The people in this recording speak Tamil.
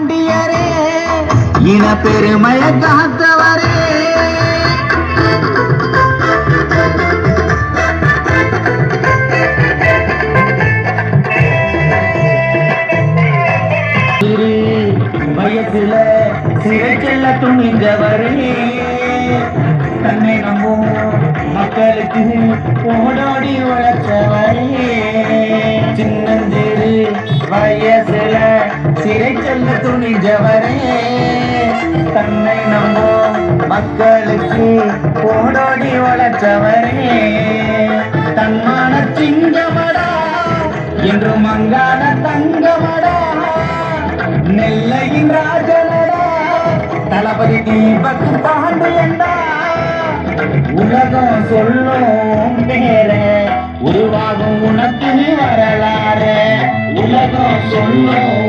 பாண்டியரே இன பெருமைய காத்தவரே. வயசுல சிறை செல்ல துணிஞ்சவரே தன்னை நம்பும் மக்களுக்கு ஓடோடி உழைச்சவரே. வயசுல சிறை செல்ல துணிஞ்சவரே. தன்னை நம்போ மக்களுக்கு போடோடி உழைச்சவரே தன்மான சிங்கமடா என்று மங்கான தங்கமடா. நெல்லையின் ராஜனடா தளபதி தீபக் பாண்டியண்டா உலகம் சொல்லும் பேரே உருவாகும் உனக்கு வரலாறு. உலகம் சொல்லும் பேர